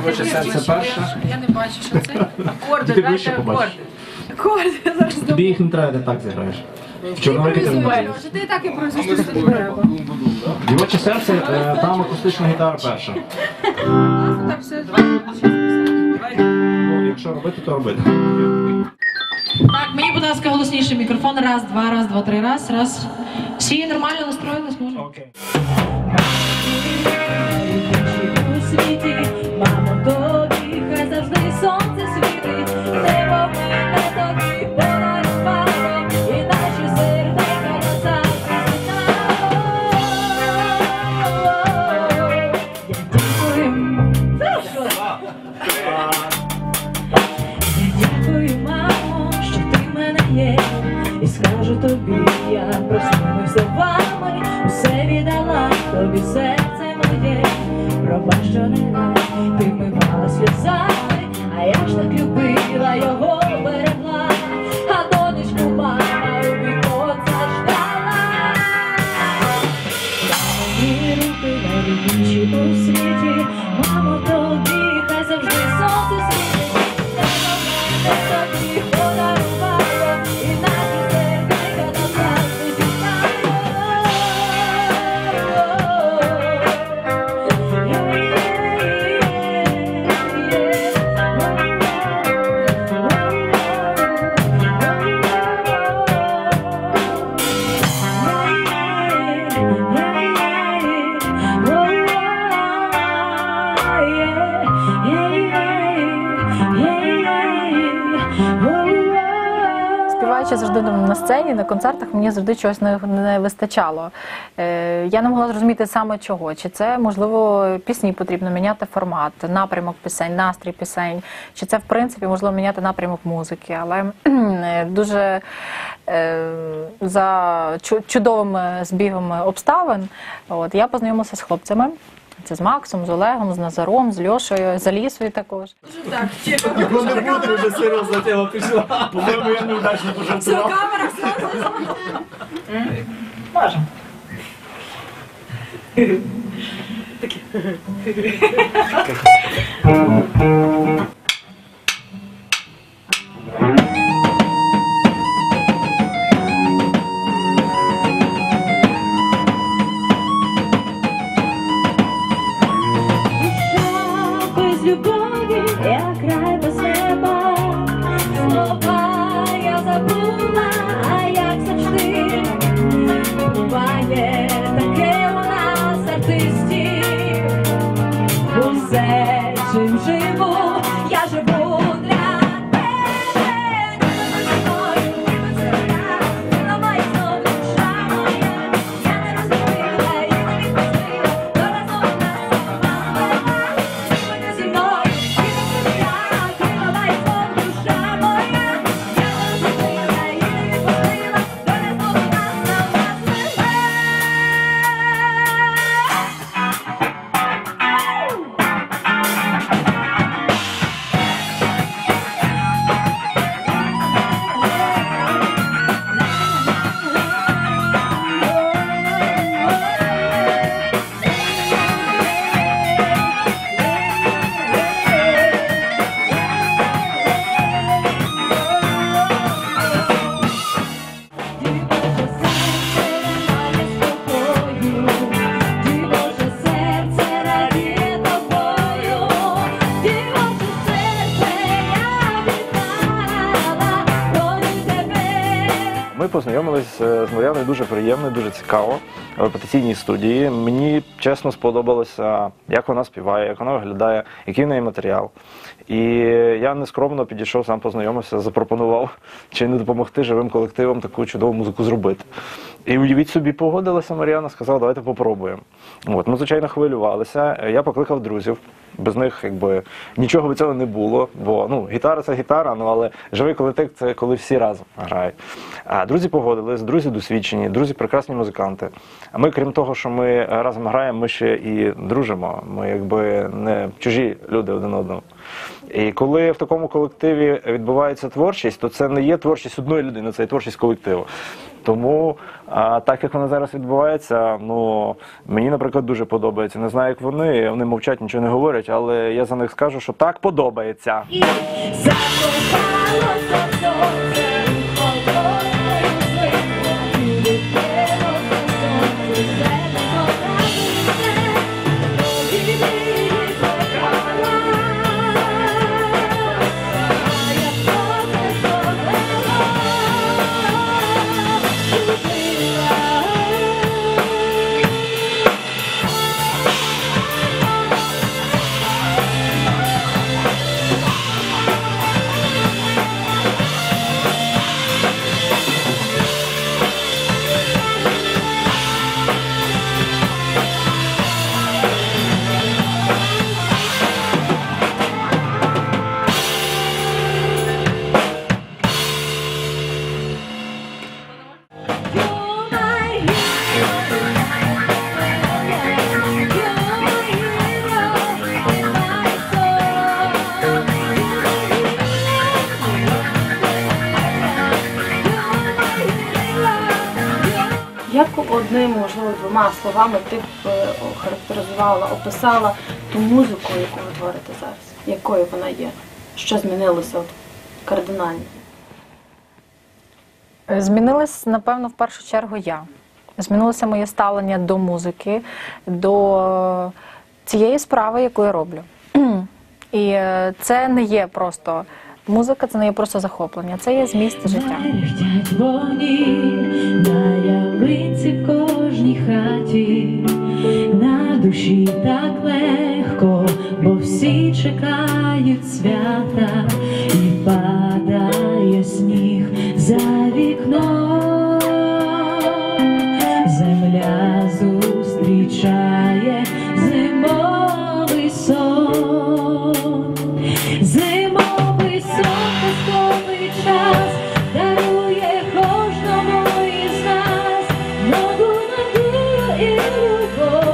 Дівоче серце перше. Я не бачу, що це. Акорди, Ти дайте ближче побачиш. акорди. Акорди, зараз Тобі їх не треба, ти так зіграєш. В ти не можеш. Боже, ти так і произвести що треба. Дівоче серце, е, там акустична гітара перша. Так, все. Ну, якщо робити, то робити. Так, мені, будь ласка, голосніше мікрофон. Раз, два, раз, два, три, раз, раз. Всі нормально настроїлись, може? Окей. Співаючи завжди на сцені, на концертах, мені завжди чогось не, не вистачало. Е, я не могла зрозуміти саме чого. Чи це можливо пісні потрібно міняти формат, напрямок пісень, настрій пісень, чи це в принципі можливо міняти напрямок музики. Але е, дуже е, за чу- чудовими збігами обставин, от я познайомилася з хлопцями. Це з Максом, з Олегом, з Назаром, з Льошею, з Алісою також. Так, тихо. Ну не буде вже серйозна тема пішла. По-моєму, я неудачно Все, пожартував. камера, все. Можемо. Познайомились е, з Мар'яною дуже приємно, дуже цікаво в репетиційній студії. Мені чесно сподобалося, як вона співає, як вона виглядає, який в неї матеріал. І я нескромно підійшов, сам познайомився, запропонував чи не допомогти живим колективам таку чудову музику зробити. І уявіть собі, погодилася Мар'яна, сказала, давайте попробуємо. От, ми, звичайно, хвилювалися. Я покликав друзів. Без них якби нічого би цього не було, бо ну гітара це гітара, ну але живий колектив це коли всі разом грають. А друзі погодились, друзі досвідчені, друзі прекрасні музиканти. А ми, крім того, що ми разом граємо, ми ще і дружимо. Ми якби не чужі люди один одному. І коли в такому колективі відбувається творчість, то це не є творчість одної людини, це є творчість колективу. Тому а, так як вона зараз відбувається, ну мені, наприклад, дуже подобається. Не знаю, як вони, вони мовчать, нічого не говорять, але я за них скажу, що так подобається. Одним, можливо, двома словами ти б е, охарактеризувала, описала ту музику, яку ви творите зараз? Якою вона є? Що змінилося от, кардинально? Змінилась, напевно, в першу чергу я. Змінилося моє ставлення до музики, до цієї справи, яку я роблю. І е, це не є просто музика, це не є просто захоплення, це є зміст життя. На ялиці в кожній хаті, на душі так легко, бо всі чекають свята, і падає сніг за вікном. Oh.